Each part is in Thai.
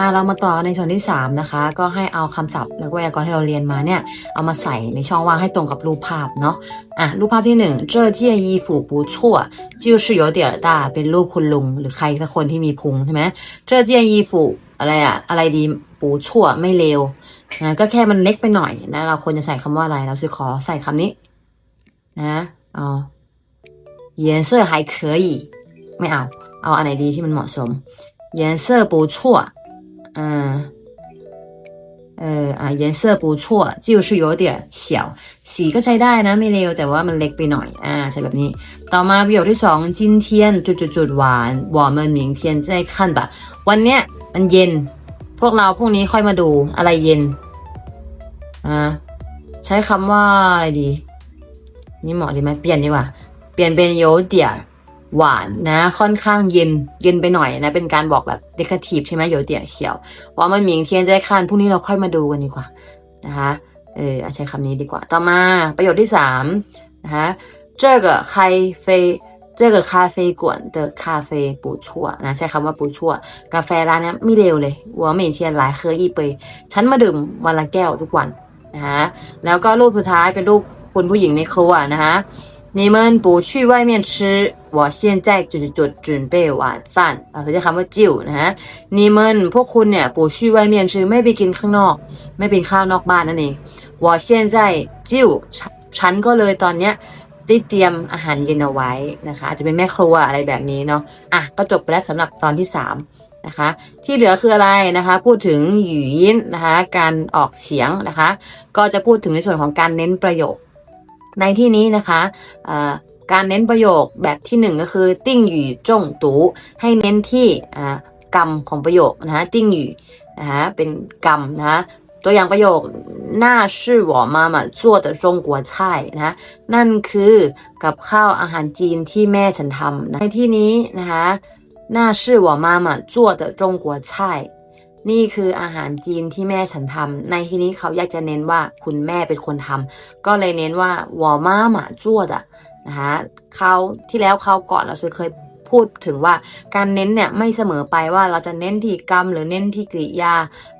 อ่าเรามาต่อกันในส่วนที่สามนะคะ ก็ให้เอาคำศัพท์แล้วก็ไวยากรณ์ที่เราเรียนมาเนี่ย เอามาใส่ในช่องว่างให้ตรงกับรูปภาพเนาะอ่ะรูปภาพที่หนึ่ง这件衣服不错就是有点大เป็นรูปคุณลุง หรือใครสักคนที่มีพุงใช่ไหม这件衣服อะไรอะอะไรดี不错ไม่เลวนะก็แค่มันเล็กไปหน่อยนะ เราควรจะใส่คำว่าอะไร เราจะขอใส่คำนี้ นะอ๋อ颜色还可以ไม่เอา เอาอันไหนดีที่มันเหมาะสม颜色不错 嗯เอออ่ะ颜色不错就是有点小สีก็ใช้ได้นะไม่เลวแต่ว่ามันเล็กไปหน่อย อ่าใส่แบบนี้ ต่อมาประโยคที่สอง今天จุดจุดจุดหวาน我们明天再看吧วันเนี้ยมันเย็น พวกเราพรุ่งนี้ค่อยมาดูอะไรเย็นอ่าใช้คำว่าอะไรดี นี่เหมาะดีไหมเปลี่ยนดีกว่า เปลี่ยนเป็น有点 หวานนะ ค่อนข้างเย็น เย็นไปหน่อยนะ เป็นการบอกแบบเดคทีฟใช่ไหม有点小ว่ามัน明天再看พรุ่งนี้เราค่อยมาดูกันดีกว่านะคะ เออเอาใช้คำนี้ดีกว่า ต่อมาประโยคที่สามนะคะ这个咖啡这个咖啡馆的咖啡不错นะใช้คำว่า不错กาแฟร้านเนี้ยไม่เลวเลย我每天来喝一杯ฉันมาดื่มวันละแก้วทุกวันนะคะแล้วก็รูปสุดท้ายเป็นรูปคุณผู้หญิงในครัวนะคะ 你们不去外面吃我现在จุดจุดๆๆ准备晚饭เราใช้คำว่าจิ้วนะฮะ你们พวกคุณเนี่ย不去外面吃ไม่ไปกินข้างนอก ไม่เป็นข้าวนอกบ้านนั่นเอง我现在จิ้วฉันฉันก็เลยตอนเนี้ยได้เตรียมอาหารเย็นเอาไว้นะคะอาจจะเป็นแม่ครัวอะไรแบบนี้เนาะอ่ะก็จบไปแล้วสำหรับตอนที่สามนะคะ ที่เหลือคืออะไรนะคะ พูดถึงหยูยินนะคะ การออกเสียงนะคะ ก็จะพูดถึงในส่วนของการเน้นประโยค ในที่นี้นะคะการเน้นประโยคแบบที่ 1 ก็คือ ติ้งหยู่จงตูให้เน้นที่กรรมของประโยคนะคะติ้งหยู่นะคะเป็นกรรมนะคะตัวอย่างประโยคน่าชื่อหวอมามาจั่วแต่จงกัวใช่นะนั่นคือกับข้าวอาหารจีนที่แม่ฉันทำนะในที่นี้นะคะน่าชื่อหวอมามาจั่วแนี่คืออาหารจีนที่แม่ฉันทำในที่นี้เขาอยากจะเน้นว่าคุณแม่เป็นคนทำก็เลยเน้นว่า我妈妈做的นะคะเขาที่แล้วเขาวก่อนเราเคยพูดถึงว่าการเน้นเนี่ยไม่เสมอไปว่าเราจะเน้นที่กรรมหรือเน้นที่กริยา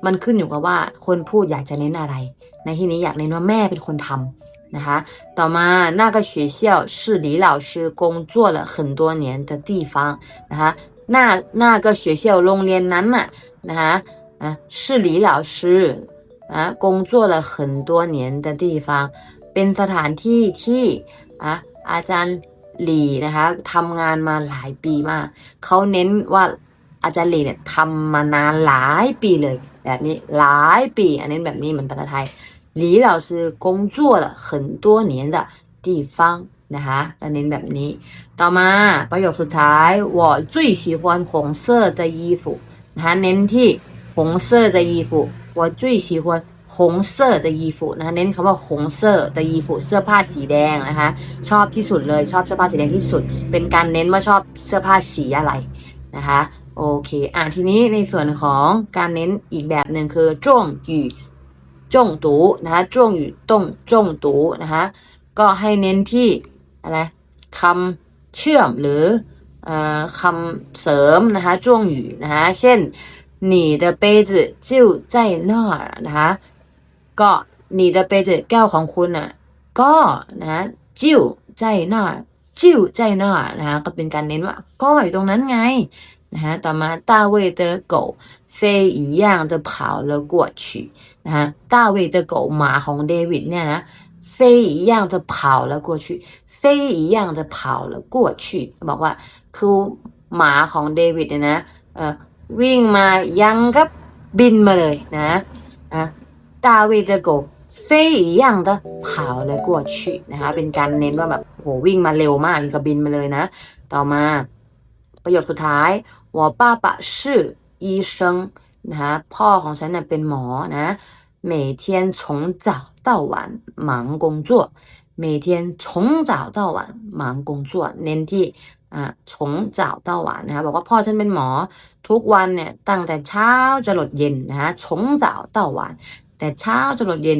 มันขึ้นอยู่กับว่าคนพูดอยากจะเน้นอะไร ในที่นี้อยากเน้นว่าแม่เป็นคนทำนะคะ ต่อมา那个学校是李老师工作了很多年的地方นะคะ那那个学校โรงเรียนนั้นน่ะ นะคะอ่ะ是李老师อ่ะ工作了很多年的地方เป็นสถานที่ที่อ่ะอาจารย์หลีนะคะทำงานมาหลายปีมาก เขาเน้นว่าอาจารย์หลีเนี่ยทำมานานหลายปีเลย แบบนี้หลายปี อันนี้แบบนี้เหมือนภาษาไทยหลี老师工作了很多年的地方นะคะก็เน้นแบบนี้ ต่อมาประโยคสุดท้าย我最喜欢红色的衣服 นะคะเน้นที่红色的衣服我最喜欢红色的衣服นะคะเน้นคำว่า红色的衣服เสื้อผ้าสีแดงนะคะชอบที่สุดเลยชอบเสื้อผ้าสีแดงที่สุด เป็นการเน้นว่าชอบเสื้อผ้าสีอะไรนะคะโอเคอ่ะทีนี้ในส่วนของการเน้นอีกแบบหนึ่งคือจ้วงหยู่จ้งตูนะคะจ้วงหยู่ต้งจ้งตูนะคะก็ให้เน้นที่อะไรคำเชื่อมหรือเอ่อ คำเสริมนะคะจ้วงหยู่นะคะเช่น你的杯子就在那儿นะคะก็你的杯子แก้วของคุณน่ะก็นะจิ้วใจหน้าจิ้วใจหน้านะคะก็เป็นการเน้นว่าก็อยู่ตรงนั้นไงนะคะต่อมา大卫的狗飞一样的跑了过去นะคะ大卫的狗หมาของเดวิดเนี่ยนะ 飞一样的跑了过去飞一样的跑了过去บอกว่าคือหมาของเดวิดเนี่ยนะเอ่อวิ่งมายังกับบินมาเลยนะอ่ะ 大卫的狗飞一样的跑了过去นะคะเป็นการเน้นว่าแบบโหวิ่งมาเร็วมากอย่างกับบินมาเลยนะ ต่อมาประโยคสุดท้าย我爸爸是医生นะคะพ่อของฉันน่ะเป็นหมอนะ 每天从早到晚忙工作每天从早到晚忙工作เน้นที่อ่า从早到晚นะคะบอกว่าพ่อฉันเป็นหมอทุกวันเนี่ยตั้งแต่เช้าจะหลดเย็นนะคะ从早到晚แต่เช้าจนหลดเย็น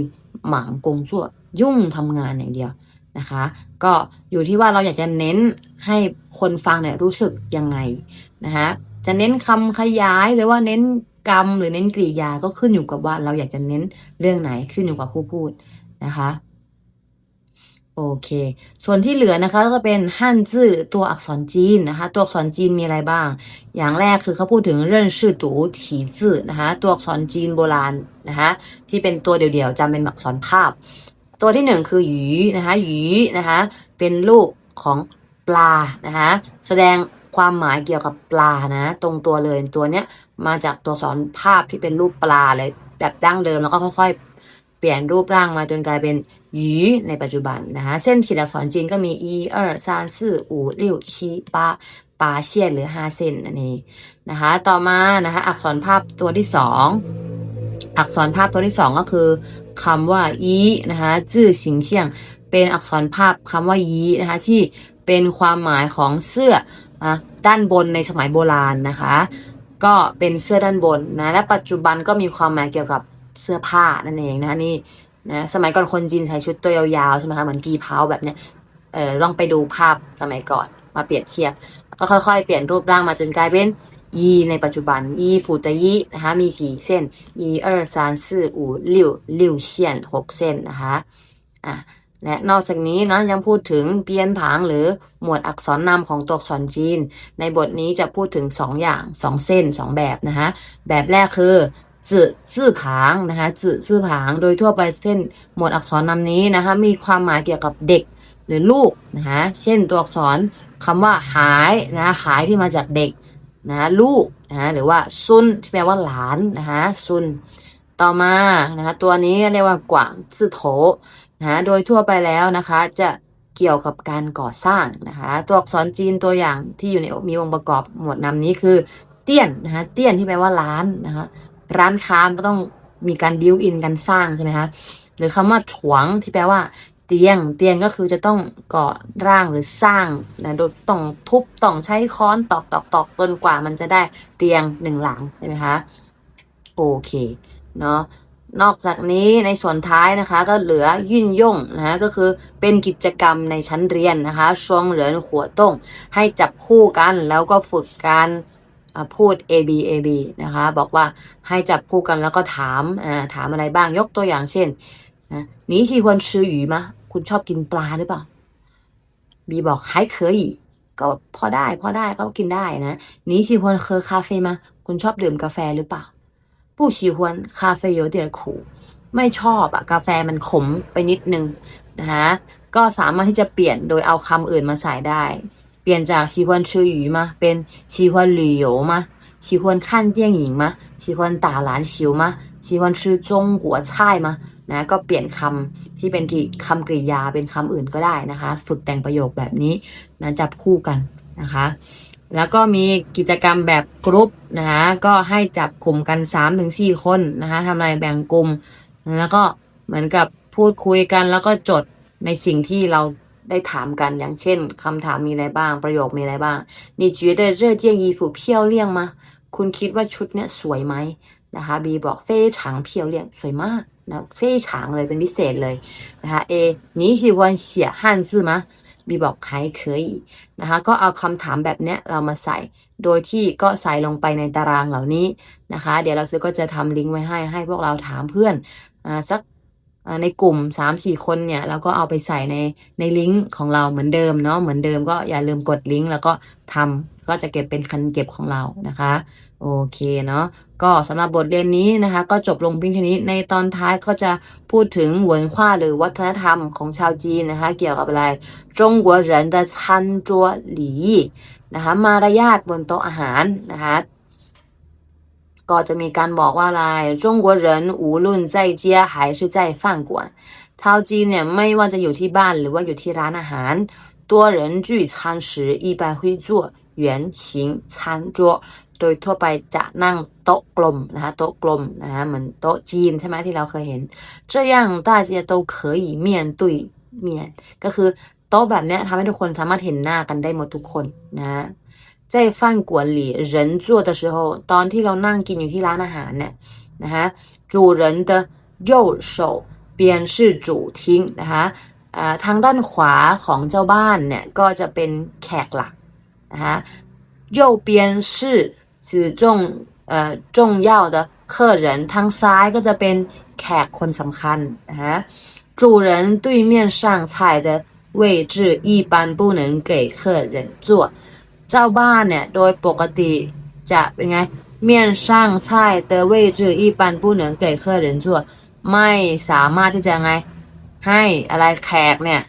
หมางกงจั่วยุ่งทำงานอย่างเดียวนะคะ ก็อยู่ที่ว่าเราอยากจะเน้นให้คนฟังเนี่ยรู้สึกยังไงนะคะจะเน้นคำขยายหรือว่าเน้น กรรมหรือเน้นกริยาก็ขึ้นอยู่กับว่าเราอยากจะเน้นเรื่องไหนขึ้นอยู่กับผู้พูดนะคะโอเค ส่วนที่เหลือนะคะก็เป็นฮั่นจื่อตัวอักษรจีนนะคะ ตัวอักษรจีนมีอะไรบ้าง อย่างแรกคือเขาพูดถึงเรื่องชื่อตูฉีจื่อนะคะ ตัวอักษรจีนโบราณนะคะที่เป็นตัวเดี่ยวๆจำเป็นอักษรภาพ ตัวที่หนึ่งคือหยีนะคะหยีนะคะ เป็นลูกของปลานะคะ แสดง ความหมายเกี่ยวกับปลานะ ตรงตัวเลยตัวเนี้ยมาจากตัวสอนภาพที่เป็นรูปปลาเลยแบบดั้งเดิมแล้วก็ค่อยๆ เปลี่ยนรูปร่างมาจนกลายเป็นหยีในปัจจุบันนะคะเส้นขีดอักษรจีนก็มีอีเออซานซื่ออู่ลิ่วชีปาปาเซียนหรือฮาเซนอันนี้นะคะ ต่อมานะคะ อักษรภาพตัวที่สองอักษรภาพตัวที่สองก็คือคำว่าอีนะคะจื่อสิงเชียง เป็นอักษรภาพคำว่าอีนะคะที่เป็นความหมายของเสื้อ ด้านบนในสมัยโบราณนะคะ ก็เป็นเสื้อด้านบนนะและปัจจุบันก็มีความหมายเกี่ยวกับเสื้อผ้านั่นเองนะนี่นะสมัยก่อนคนจีนใส่ชุดตัวยาวๆใช่ไหมคะเหมือนกีเพาแบบเนี้ยเออลองไปดูภาพสมัยก่อนมาเปรียบเทียบก็ค่อยๆ เปลี่ยนรูปร่างมาจนกลายเป็นยีในปัจจุบันยีฟูตะยีนะคะมีกี่เส้นยีเออร์ซานซื่ออูหลิวหลิวเซียนหกเส้นนะคะอะ และนอกจากนี้นะยังพูดถึงเปียนผางหรือหมวดอักษรนำของตัวอักษรจีน ในบทนี้จะพูดถึง 2 อย่าง 2 เส้น 2 แบบนะคะแบบแรกคือจื่อจื่อผางนะคะจื่อจื่อผางโดยทั่วไปเส้นหมวดอักษรนำนี้นะคะมีความหมายเกี่ยวกับเด็กหรือลูกนะคะเช่นตัวอักษรคำว่าหายนะหายที่มาจากเด็กนะลูกนะหรือว่าซุนที่แปลว่าหลานนะคะซุนต่อมานะคะตัวนี้เรียกว่ากว่างจื่อโถ นะโดยทั่วไปแล้วนะคะ จะเกี่ยวกับการก่อสร้างนะคะ ตัวอักษรจีนตัวอย่างที่อยู่ในมีองค์ประกอบหมวดนำนี้คือ เตี้ยนนะคะเตี้ยนที่แปลว่าร้านนะคะร้านค้าก็ต้องมีการบิวอินกันสร้างใช่ไหมคะหรือคำว่าถวงที่แปลว่า เตียง เตียงก็คือจะต้องก่อร่างหรือสร้างนะโดยต้องทุบต้องใช้ค้อนตอกตอกตอกจนกว่ามันจะได้เตียงหนึ่งหลังใช่ไหมคะโอเคเนาะ นอกจากนี้ในส่วนท้ายนะคะก็เหลือยุ่นย่งนะคะก็คือเป็นกิจกรรมในชั้นเรียนนะคะช่วงเหลือหัวต้งให้จับคู่กันแล้วก็ฝึกการอ่าพูด A B A B นะคะบอกว่าให้จับคู่กันแล้วก็ถามอ่าถามอะไรบ้างยกตัวอย่างเช่นนะ你喜欢吃鱼吗คุณชอบกินปลาหรือเปล่า B บอก还可以ก็พอได้พอได้ก็กินได้นะ你喜欢喝咖啡吗คุณชอบดื่มกาแฟหรือเปล่า ผู้喜欢咖啡有点苦ไม่ชอบอะกาแฟมันขมไปนิดนึงนะคะก็สามารถที่จะเปลี่ยนโดยเอาคำอื่นมาใส่ได้ เปลี่ยนจาก喜欢吃鱼吗เป็น喜欢旅游吗喜欢看电影吗喜欢打篮球吗喜欢吃中国菜吗นะก็เปลี่ยนคำที่เป็นที่คำกริยาเป็นคำอื่นก็ได้นะคะ ฝึกแต่งประโยคแบบนี้นะจับคู่กัน นะคะ แล้วก็มีกิจกรรมแบบกรุ๊ปนะคะก็ให้จับกลุ่มกัน 3-4 คนนะคะทำอะไรแบ่งกลุ่ม แล้วก็เหมือนกับพูดคุยกันแล้วก็จดในสิ่งที่เราได้ถามกันอย่างเช่นคำถามมีอะไรบ้าง ประโยคมีอะไรบ้าง你觉得这件衣服漂亮吗คุณคิดว่าชุดเนี้ยสวยไหมนะคะบีบอก非常漂亮สวยมากนะ非常เลยเป็นพิเศษเลยนะคะเอ你喜欢写汉字吗 บีบอกไฮเคยนะคะก็เอาคำถามแบบเนี้ยเรามาใส่ โดยที่ก็ใส่ลงไปในตารางเหล่านี้นะคะ เดี๋ยวเราซื้อก็จะทำลิงก์ไว้ให้ให้พวกเราถามเพื่อนอสักในกลุ่ม 3-4 คนเนี่ยเราก็เอาไปใส่ในในลิงก์ของเราเหมือนเดิมเนาะเหมือนเดิมก็อย่าลืมกดลิงก์แล้วก็ทำก็จะเก็บเป็นคันเก็บของเรานะคะ โอเคเนาะก็สำหรับบทเรียนนี้นะคะ ก็จบลงเพียงเท่านี้ในตอนท้ายก็จะพูดถึงหวนขว้าหรือวัฒนธรรมของชาวจีนนะคะ เกี่ยวกับอะไร中国人的餐桌礼仪นะคะมารยาทบนโต๊ะอาหารนะคะ ก็จะมีการบอกว่าอะไร中国人无论在家还是在饭馆ชาวจีนเนี่ยไม่ว่าจะอยู่ที่บ้านหรือว่าอยู่ที่ร้านอาหาร多人聚餐时一般会做圆形餐桌 โดยทั่วไปจะนั่งโต๊ะกลมนะคะโต๊ะกลมนะคะเหมือนโต๊ะจีนใช่ไหมที่เราเคยเห็น这样大家都可以面对面ก็คือโต๊ะแบบเนี้ยทำให้ทุกคนสามารถเห็นหน้ากันได้หมดทุกคนนะ在饭馆里人做的时候ตอนที่เรานั่งกินอยู่ที่ร้านอาหารเนี่ยนะคะ主人的右手边是主厅นะคะอ่าทางด้านขวาของเจ้าบ้านเนี่ยก็จะเป็นแขกหลักนะคะ右边是 指重 เอ่อ重要的客人ทางซ้ายก็จะเป็นแขกคนสำคัญนะฮะ主人对面上菜的位置一般不能给客人坐เจ้าบ้านเนี่ยโดยปกติจะเป็นไง面上菜的位置一般不能给客人坐ไม่สามารถที่จะไง ให้อะไรแขกเนี่ย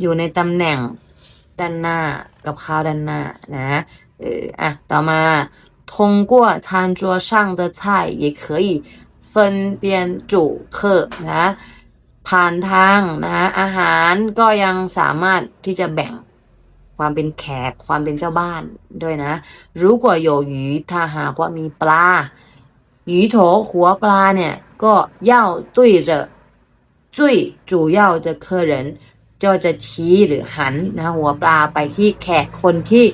อยู่ในตำแหน่งด้านหน้ากับข้าวด้านหน้านะเอออ่ะต่อมา 通过餐桌上的菜也可以分辨主客นะผ่านทางนะอาหารก็ยังสามารถที่จะแบ่งความเป็นแขกความเป็นเจ้าบ้านด้วยนะ如果有鱼ถ้าหากว่ามีปลา鱼头หัวปลาเนี่ยก็要对着最主要的客人ก็จะชี้หรือหันนะหัวปลาไปที่แขกคนที่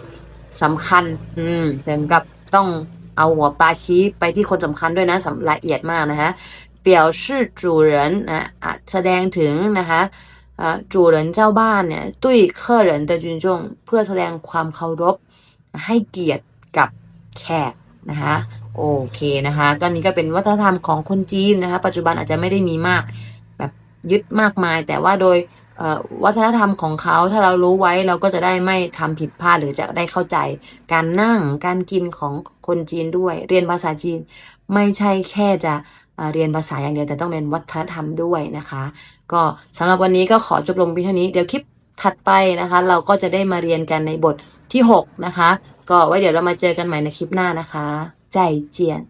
สำคัญ อืมถึงกับ ต้องเอาหัวปลาชี้ไปที่คนสำคัญด้วยนะสำละเอียดมากนะคะเปียวชื่อจูเหรินนะแสดงถึงนะคะจูเหรินเจ้าบ้านเนี่ยตุ้ยเคอร์เหรินเตจุนจงเพื่อแสดงความเคารพให้เกียรติกับแขกนะคะโอเคนะคะก็นี้ก็เป็นวัฒนธรรมของคนจีนนะคะ ปัจจุบันอาจจะไม่ได้มีมาก แบบยึดมากมายแต่ว่าโดย วัฒนธรรมของเขาถ้าเรารู้ไว้เราก็จะได้ไม่ทำผิดพลาดหรือจะได้เข้าใจ การนั่งการกินของคนจีนด้วย เรียนภาษาจีนไม่ใช่แค่จะเรียนภาษาอย่างเดียวแต่ต้องเรียนวัฒนธรรมด้วยนะคะ ก็สำหรับวันนี้ก็ขอจบลงเพียงเท่านี้เดี๋ยวคลิปถัดไปนะคะ เราก็จะได้มาเรียนกันในบทที่ 6 นะคะ ก็ไว้เดี๋ยวเรามาเจอกันใหม่ในคลิปหน้านะคะ ใจเจียน